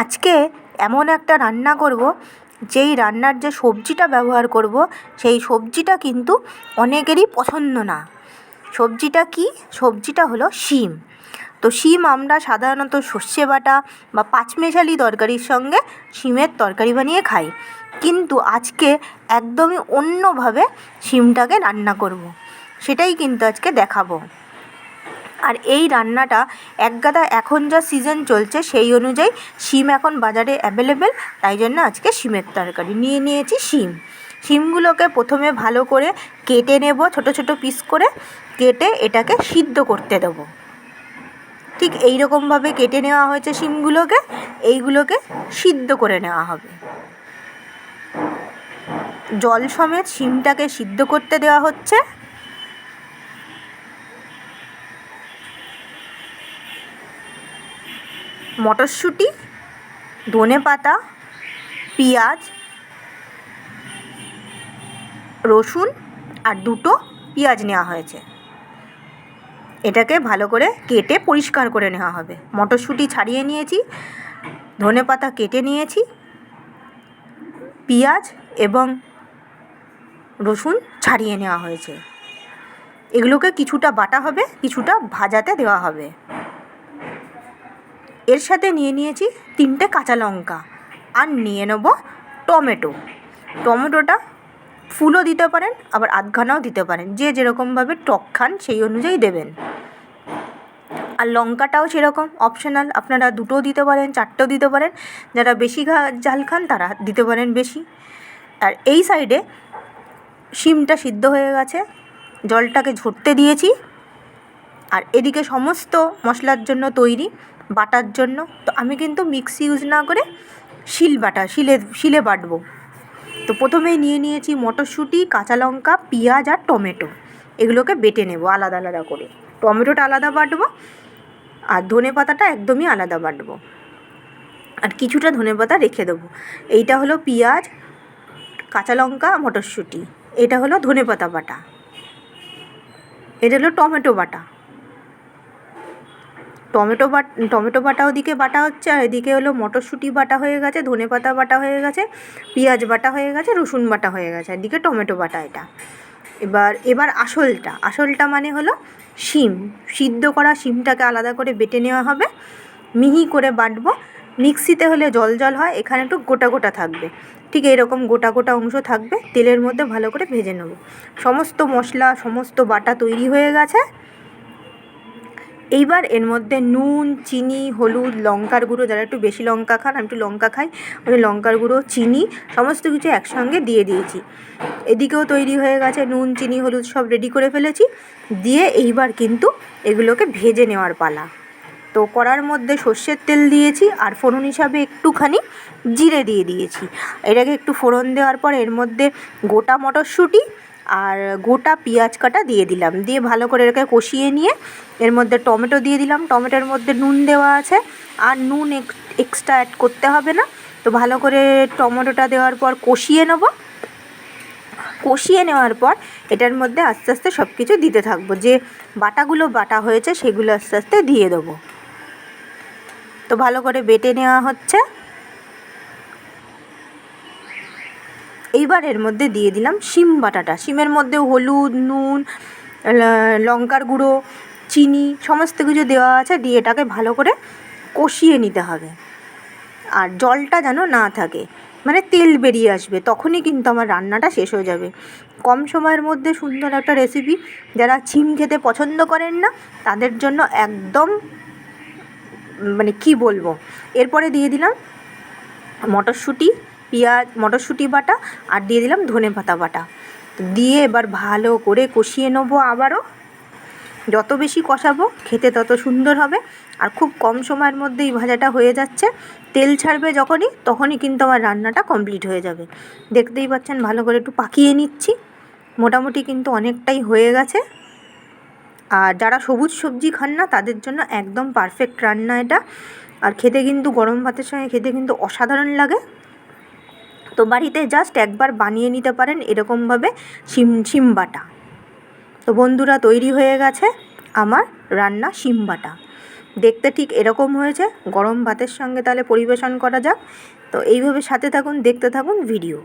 আজকে এমন একটা রান্না করব, যেই রান্নার যে সবজিটা ব্যবহার করব, সেই সবজিটা কিন্তু অনেকেরই পছন্দ না। সবজিটা কি? সবজিটা হলো শিম। তো শিম আমরা সাধারণত সর্ষে বাটা বা পাঁচমেশালি তরকারির সঙ্গে শিমের তরকারি বানিয়ে খাই। কিন্তু আজকে একদমই অন্যভাবে শিমটাকে রান্না করব। সেটাই কিন্তু আজকে দেখাবো। আর এই রান্নাটা একগাদা এখন যা সিজন চলছে সেই অনুযায়ী শিম এখন বাজারে অ্যাভেলেবেল তাই জন্য আজকে শিমের তরকারি। নিয়ে নিয়েছি শিম। শিমগুলোকে প্রথমে ভালো করে কেটে নেব, ছোটো ছোটো পিস করে কেটে এটাকে সিদ্ধ করতে দেবো। ঠিক এই রকমভাবে কেটে নেওয়া হয়েছে শিমগুলোকে, এইগুলোকে সিদ্ধ করে নেওয়া হবে। জল সমেত শিমটাকে সিদ্ধ করতে দেওয়া হচ্ছে। মটরশুঁটি, ধনে পাতা, পেঁয়াজ, রসুন আর দুটো পেঁয়াজ নেওয়া হয়েছে। এটাকে ভালো করে কেটে পরিষ্কার করে নেওয়া হবে। মটরশুঁটি ছাড়িয়ে নিয়েছি, ধনে পাতা কেটে নিয়েছি, পেঁয়াজ এবং রসুন ছাড়িয়ে নেওয়া হয়েছে। এগুলোকে কিছুটা বাটা হবে, কিছুটা ভাজাতে দেওয়া হবে। এর সাথে নিয়ে নিয়েছি তিনটে কাঁচা লঙ্কা আর নিয়ে নেব টমেটো। টমেটোটা ফুলও দিতে পারেন, আবার আধখানাও দিতে পারেন। যে যেরকমভাবে টক খান সেই অনুযায়ী দেবেন। আর লঙ্কাটাও সেরকম অপশনাল আপনারা দুটোও দিতে পারেন, চারটেও দিতে পারেন। যারা বেশি ঝাল খান তারা দিতে পারেন বেশি। আর এই সাইডে শিমটা সিদ্ধ হয়ে গেছে, জলটাকে ঝরতে দিয়েছি। আর এদিকে সমস্ত মশলার জন্য তৈরি বাটার জন্য। তো আমি কিন্তু মিক্সি ইউজ না করে শিল বাটা, শিলে শিলে বাটবো। তো প্রথমেই নিয়ে নিয়েছি মটরশুঁটি, কাঁচা লঙ্কা, পেঁয়াজ আর টমেটো। এগুলোকে বেটে নেব আলাদা আলাদা করে। টমেটোটা আলাদা বাটবো আর ধনে পাতাটা একদমই আলাদা বাটবো। আর কিছুটা ধনে পাতা রেখে দেবো। এইটা হলো পেঁয়াজ, কাঁচা লঙ্কা, মটরশুঁটি। এটা হলো ধনে পাতা বাটা। এটা হলো টমেটো বাটা। টমেটো বাট, টমেটো বাটা ওদিকে বাটা হচ্ছে, আর এদিকে হলো মটরশুঁটি বাটা হয়ে গেছে, ধনে পাতা বাটা হয়ে গেছে, পেঁয়াজ বাটা হয়ে গেছে, রসুন বাটা হয়ে গেছে, এদিকে টমেটো বাটা এটা। এবার এবার আসলটা আসলটা মানে হলো শিম, সিদ্ধ করা শিমটাকে আলাদা করে বেটে নেওয়া হবে, মিহি করে বাটবো, মিক্সিতে হলে জল জল হয়, এখানে একটু গোটা গোটা থাকবে, ঠিক এরকম গোটা গোটা অংশ থাকবে, তেলের মধ্যে ভালো করে ভেজে নেব। সমস্ত মশলা, সমস্ত বাটা তৈরি হয়ে গেছে এইবার এর মধ্যে নুন, চিনি, হলুদ, লঙ্কার গুঁড়ো, যারা একটু বেশি লঙ্কা খান, আমি একটু লঙ্কা খাই ওই লঙ্কার গুঁড়ো, চিনি, সমস্ত কিছু একসঙ্গে দিয়ে দিয়েছি। এদিকেও তৈরি হয়ে গেছে নুন, চিনি, হলুদ সব রেডি করে ফেলেছি। দিয়ে এইবার কিন্তু এগুলোকে ভেজে নেওয়ার পালা। তো কড়ার মধ্যে সর্ষের তেল দিয়েছি আর ফোড়ন হিসাবে একটুখানি জিরে দিয়ে দিয়েছি। এটাকে একটু ফোড়ন দেওয়ার পর এর মধ্যে গোটা মটরশুঁটি আর গোটা পেঁয়াজ কাটা দিয়ে দিলাম। দিয়ে ভালো করে এটাকে কষিয়ে নিয়ে এর মধ্যে টমেটো দিয়ে দিলাম। টমেটোর মধ্যে নুন দেওয়া আছে। আর নুন এক্সট্রা অ্যাড করতে হবে না। তো ভালো করে টমেটোটা দেওয়ার পর কষিয়ে নেব। কষিয়ে নেওয়ার পর এটার মধ্যে আস্তে আস্তে সব কিছু দিতে থাকব। যে বাটাগুলো বাটা হয়েছে সেগুলো আস্তে আস্তে দিয়ে দেবো। তো ভালো করে বেটে নেওয়া হচ্ছে। এইবার এর মধ্যে দিয়ে দিলাম শিম বাটাটা। শিমের মধ্যে হলুদ, নুন লঙ্কার গুঁড়ো, চিনি, সমস্ত কিছু দেওয়া আছে দিয়ে এটাকে ভালো করে কষিয়ে নিতে হবে। আর জলটা যেন না থাকে মানে তেল বেরিয়ে আসবে, তখনই কিন্তু আমার রান্নাটা শেষ হয়ে যাবে। কম সময়ের মধ্যে সুন্দর একটা রেসিপি যারা ছিম খেতে পছন্দ করেন না, তাদের জন্য একদম মানে কী বলব? এরপরে দিয়ে দিলাম মটরশুঁটি পেঁয়াজ, মটরশুঁটি বাটা আর দিয়ে দিলাম ধনে পাতা বাটা। দিয়ে এবার ভালো করে কষিয়ে নেব আবারও। যত বেশি কষাবো খেতে তত সুন্দর হবে। আর খুব কম সময়ের মধ্যেই ভাজাটা হয়ে যাচ্ছে। তেল ছাড়বে যখনই, তখনই কিন্তু আমার রান্নাটা কমপ্লিট হয়ে যাবে। দেখতেই পাচ্ছেন, ভালো করে একটু পাকিয়ে নিচ্ছি। মোটামুটি কিন্তু অনেকটাই হয়ে গেছে। আর যারা সবুজ সবজি খান না, তাদের জন্য একদম পারফেক্ট রান্না এটা। আর খেতে কিন্তু গরম ভাতের সঙ্গে খেতে কিন্তু অসাধারণ লাগে। তো বাড়িতে জাস্ট একবার বানিয়ে নিতে পারেন এরকমভাবে শিম শিম বাটা। তো বন্ধুরা তৈরি হয়ে গেছে আমার রান্না শিম বাটা। দেখতে ঠিক এরকম হয়েছে, গরম ভাতের সঙ্গে তাহলে পরিবেশন করা যাক। তো এইভাবে সাথে থাকুন, দেখতে থাকুন ভিডিও